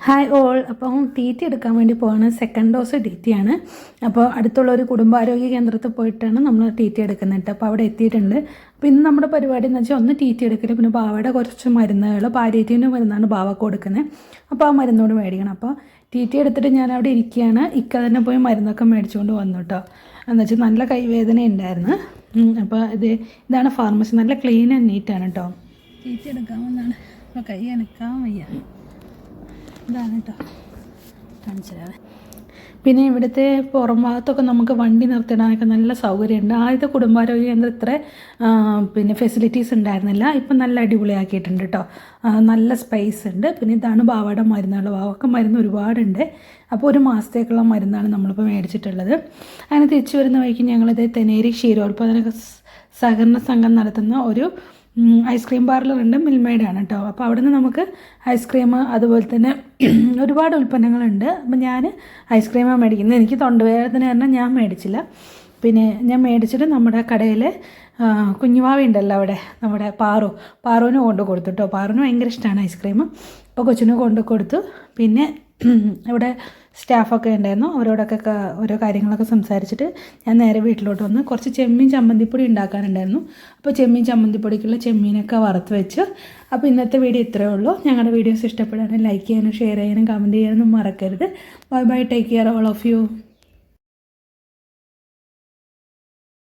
Hi all അപ്പം T T എടുക്കാൻ വേണ്ടി പോവാണ്. സെക്കൻഡ് ഡോസ് ടി ടി ആണ്. അപ്പോൾ അടുത്തുള്ള ഒരു കുടുംബാരോഗ്യ കേന്ദ്രത്തിൽ പോയിട്ടാണ് നമ്മൾ ടി ടി എടുക്കുന്നത് അപ്പോൾ അവിടെ എത്തിയിട്ടുണ്ട്. അപ്പോൾ ഇന്ന് നമ്മുടെ പരിപാടി എന്ന് വെച്ചാൽ ഒന്ന് ടി ടി എടുക്കൽ പിന്നെ ബാവയുടെ കുറച്ച് മരുന്നുകൾ പാരേറ്റീവിന്റെ മരുന്നാണ് ബാവ കൊടുക്കുന്നത് അപ്പോൾ ആ മരുന്നോട് മേടിക്കണം. അപ്പോൾ ടി ടി എടുത്തിട്ട് ഞാൻ അവിടെ ഇരിക്കുകയാണ്. ഇക്ക തന്നെ പോയി മരുന്നൊക്കെ മേടിച്ചുകൊണ്ട് വന്നു കേട്ടോ എന്ന് വെച്ചാൽ നല്ല കൈവേദന ഉണ്ടായിരുന്നു അപ്പോൾ ഇത് ഇതാണ് ഫാർമസി നല്ല ക്ലീൻ ആൻഡ് നീറ്റാണ് കേട്ടോ ടി ടി എടുക്കാമെന്നാണ് അപ്പോൾ കൈ അനക്കാൻ വയ്യ. ഇതാണ് കേട്ടോ കാണിച്ചതാണ് പിന്നെ ഇവിടുത്തെ പുറം ഭാഗത്തൊക്കെ നമുക്ക് വണ്ടി നിർത്തിയിടാനൊക്കെ നല്ല സൗകര്യമുണ്ട്. ആദ്യത്തെ കുടുംബാരോഗ്യ കേന്ദ്രം ഇത്ര പിന്നെ ഫെസിലിറ്റീസ് ഉണ്ടായിരുന്നില്ല. ഇപ്പം നല്ല അടിപൊളിയാക്കിയിട്ടുണ്ട് കേട്ടോ. നല്ല സ്പേസ് ഉണ്ട്. പിന്നെ ഇതാണ് ബാവയുടെ മരുന്നുകൾ ബാവക്ക് മരുന്ന് ഒരുപാടുണ്ട്. അപ്പോൾ ഒരു മാസത്തേക്കുള്ള മരുന്നാണ് നമ്മളിപ്പോൾ മേടിച്ചിട്ടുള്ളത്. അങ്ങനെ തിരിച്ചു വരുന്ന വഴിക്ക് ഞങ്ങളിത് തെനേരി ക്ഷീരോത്പാദന സഹകരണ സംഘം നടത്തുന്ന ഒരു ഐസ്ക്രീം പാർലറുണ്ട് മിൽമേഡാണ് കേട്ടോ അപ്പോൾ അവിടുന്ന് നമുക്ക് ഐസ്ക്രീം അതുപോലെ തന്നെ ഒരുപാട് ഉൽപ്പന്നങ്ങളുണ്ട്. അപ്പം ഞാൻ ഐസ്ക്രീമാണ് മേടിക്കുന്നത്. എനിക്ക് തൊണ്ടവേദന കാരണം ഞാൻ മേടിച്ചില്ല. പിന്നെ ഞാൻ മേടിച്ചിട്ട് നമ്മുടെ കടയിൽ കുഞ്ഞുമാവ ഉണ്ടല്ലോ അവിടെ നമ്മുടെ പാറു. പാറുവിന് കൊണ്ട് കൊടുത്തു കേട്ടോ പാറുവിന് ഭയങ്കര ഇഷ്ടമാണ് ഐസ്ക്രീം അപ്പോൾ കൊച്ചിന് കൊണ്ട് കൊടുത്തു. പിന്നെ ഇവിടെ സ്റ്റാഫൊക്കെ ഉണ്ടായിരുന്നു. അവരോടൊക്കെ ഓരോ കാര്യങ്ങളൊക്കെ സംസാരിച്ചിട്ട് ഞാൻ നേരെ വീട്ടിലോട്ട് വന്ന് കുറച്ച് ചെമ്മീൻ ചമ്മന്തിപ്പൊടി ഉണ്ടാക്കാനുണ്ടായിരുന്നു. അപ്പോൾ ചെമ്മീൻ ചമ്മന്തിപ്പൊടിക്കുള്ള ചെമ്മീനൊക്കെ വറുത്ത് വെച്ച്. അപ്പോൾ ഇന്നത്തെ വീഡിയോ ഇത്രയേ ഉള്ളൂ. ഞങ്ങളുടെ വീഡിയോസ് ഇഷ്ടപ്പെടാനും ലൈക്ക് ചെയ്യാനും ഷെയർ ചെയ്യാനും കമന്റ് ചെയ്യാനും മറക്കരുത്. Bye bye take care all of you